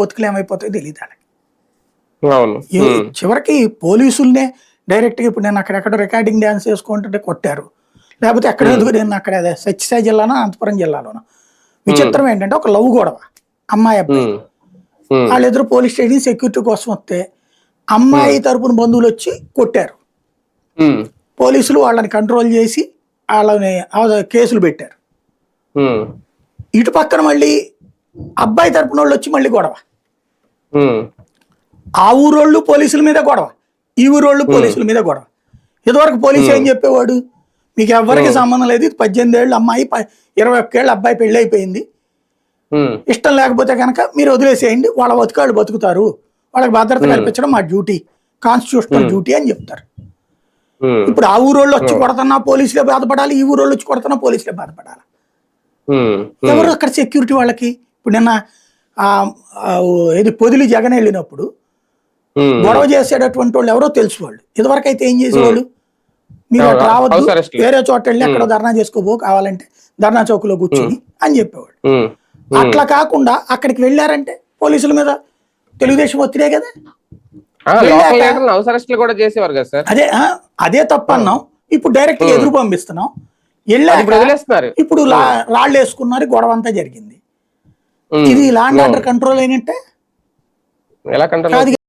బతుకులు ఏమైపోతాయో తెలియదు వాళ్ళకి చివరికి పోలీసుల్నే డైరెక్ట్గా ఇప్పుడు నేను అక్కడెక్కడ రికార్డింగ్ డ్యాన్స్ చేసుకుంటుంటే కొట్టారు. లేకపోతే ఎక్కడ ఎందుకు నేను అక్కడ సత్యసాయి జిల్లానో అనంతపురం జిల్లాలోనో. విచిత్రం ఏంటంటే ఒక లవ్ గొడవ. అమ్మాయి అబ్బాయి. వాళ్ళిద్దరు పోలీస్ స్టేషన్ సెక్యూరిటీ కోసం వస్తే అమ్మాయి తరపున బంధువులు వచ్చి కొట్టారు. పోలీసులు వాళ్ళని కంట్రోల్ చేసి వాళ్ళని కేసులు పెట్టారు. ఇటు పక్కన మళ్ళీ అబ్బాయి తరపున వాళ్ళు వచ్చి మళ్ళీ గొడవ. ఆ ఊరోళ్ళు పోలీసుల మీద గొడవ. ఈ ఊరోళ్ళు పోలీసుల మీద గొడవ. ఇదివరకు పోలీసు ఏం చెప్పేవాడు? మీకు ఎవరికి సంబంధం లేదు. ఇది పద్దెనిమిది ఏళ్ళు అమ్మాయి ఇరవై ఒక్కేళ్ళు అబ్బాయి పెళ్ళి అయిపోయింది. ఇష్టం లేకపోతే కనుక మీరు వదిలేసేయండి. వాళ్ళ బతుకాళ్ళు బతుకుతారు. వాళ్ళకి భద్రత కల్పించడం మా డ్యూటీ. కాన్స్టిట్యూషనల్ డ్యూటీ అని చెప్తారు. ఇప్పుడు ఆ ఊరోళ్ళు వచ్చి కొడుతున్నా పోలీసులే బాధపడాలి. ఈ ఊరోళ్ళు వచ్చి కొడుతున్నా పోలీసులే బాధపడాలి. ఎవరు అక్కడ సెక్యూరిటీ వాళ్ళకి? ఇప్పుడు నిన్న ఏది పొదిలి జగన్ వెళ్ళినప్పుడు. గొడవ చేసేటటువంటి వాళ్ళు ఎవరో తెలుసు వాళ్ళు. ఇదివరకు అయితే ఏం చేసేవాళ్ళు? మీరు అటు అవును, రావద్దు. వేరే చోట వెళ్ళి అక్కడ ధర్నా చేసుకోబో కావాలంటే ధర్నా చౌక్లో కూర్చొని అని చెప్పేవాళ్ళు. ఉమ్. అట్లా కాకుండా అక్కడికి వెళ్ళారంటే పోలీసుల మీద తెలుగుదేశం ఒత్తిడే కదా? కూడా చేసేవారు సార్? అదే అదే తప్పు అన్నాం ఇప్పుడు డైరెక్ట్గా ఎదురు పంపిస్తున్నాం. అది వెళ్ళాక ఇప్పుడు రాళ్ళు వేసుకున్నారు గొడవ అంతా జరిగింది. ఇది లాండ్ ఆర్డర్ కంట్రోల్ అయినట్టే? ఎలా కంట్రోల్